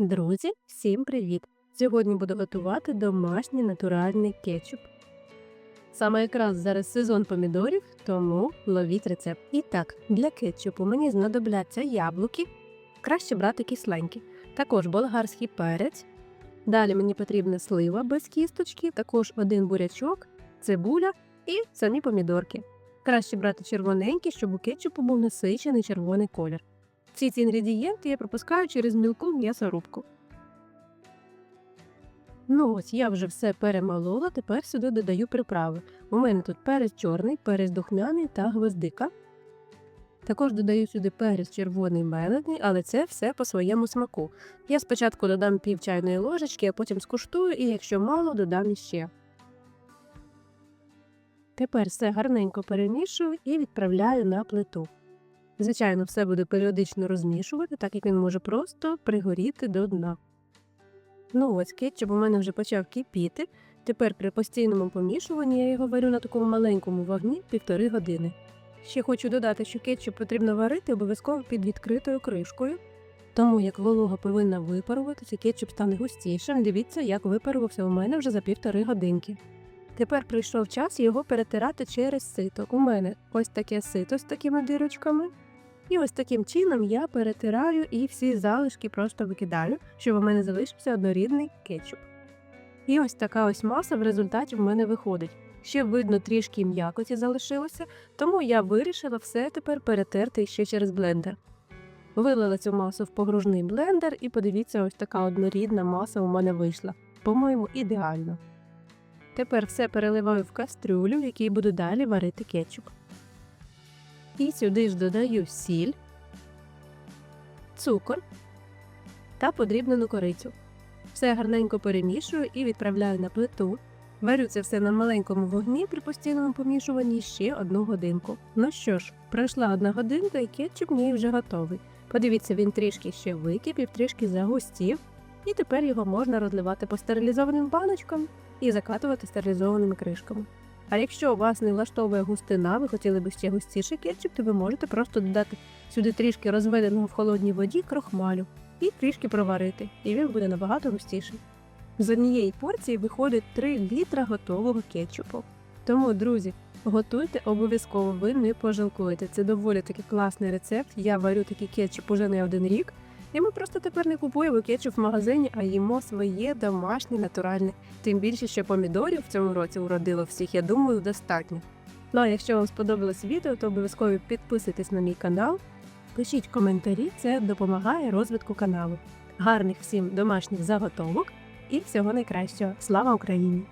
Друзі, всім привіт! Сьогодні буду готувати домашній натуральний кетчуп. Саме якраз зараз сезон помідорів, тому ловіть рецепт. І так, для кетчупу мені знадобляться яблуки, краще брати кисленькі, також болгарський перець. Далі мені потрібна слива без кісточки, також один бурячок, цибуля і самі помідорки. Краще брати червоненькі, щоб у кетчупу був насичений червоний колір. Всі ці інгредієнти я пропускаю через мілку м'ясорубку. Ну ось я вже все перемолола, тепер сюди додаю приправи. У мене тут перець чорний, перець духмяний та гвоздика. Також додаю сюди перець червоний мелений, але це все по своєму смаку. Я спочатку додам пів чайної ложечки, а потім скуштую і якщо мало, додам іще. Тепер все гарненько перемішую і відправляю на плиту. Звичайно, все буде періодично розмішувати, так як він може просто пригоріти до дна. Ну ось кетчуп у мене вже почав кипіти. Тепер при постійному помішуванні я його варю на такому маленькому вогні півтори години. Ще хочу додати, що кетчуп потрібно варити обов'язково під відкритою кришкою. Тому як волога повинна випаруватися, кетчуп стане густішим. Дивіться, як випарувався у мене вже за півтори годинки. Тепер прийшов час його перетирати через сито. У мене ось таке сито з такими дирочками. І ось таким чином я перетираю і всі залишки просто викидаю, щоб у мене залишився однорідний кетчуп. І ось така ось маса в результаті в мене виходить. Ще видно трішки м'якоті залишилося, тому я вирішила все тепер перетерти ще через блендер. Вилила цю масу в погружний блендер і подивіться, ось така однорідна маса у мене вийшла. По-моєму, ідеально. Тепер все переливаю в кастрюлю, в якій буду далі варити кетчуп. І сюди ж додаю сіль, цукор та подрібнену корицю. Все гарненько перемішую і відправляю на плиту. Варю це все на маленькому вогні при постійному помішуванні ще одну годинку. Ну що ж, пройшла одна годинка і кетчуп мій вже готовий. Подивіться, він трішки ще википів, трішки загустів, і тепер його можна розливати по стерилізованим баночкам і закатувати стерилізованими кришками. А якщо вас не влаштовує густина, ви хотіли б ще густіший кетчуп, то ви можете просто додати сюди трішки розведеного в холодній воді крохмалю і трішки проварити, і він буде набагато густіший. З однієї порції виходить 3 літра готового кетчупу. Тому, друзі, готуйте обов'язково, ви не пожалкуєте. Це доволі таки класний рецепт. Я варю такий кетчуп уже не один рік. І ми просто тепер не купуємо кетчуп в магазині, а їмо своє домашнє натуральне. Тим більше, що помідорів в цьому році уродило всіх, я думаю, достатньо. Ну а якщо вам сподобалось відео, то обов'язково підписуйтесь на мій канал, пишіть коментарі, це допомагає розвитку каналу. Гарних всім домашніх заготовок і всього найкращого. Слава Україні!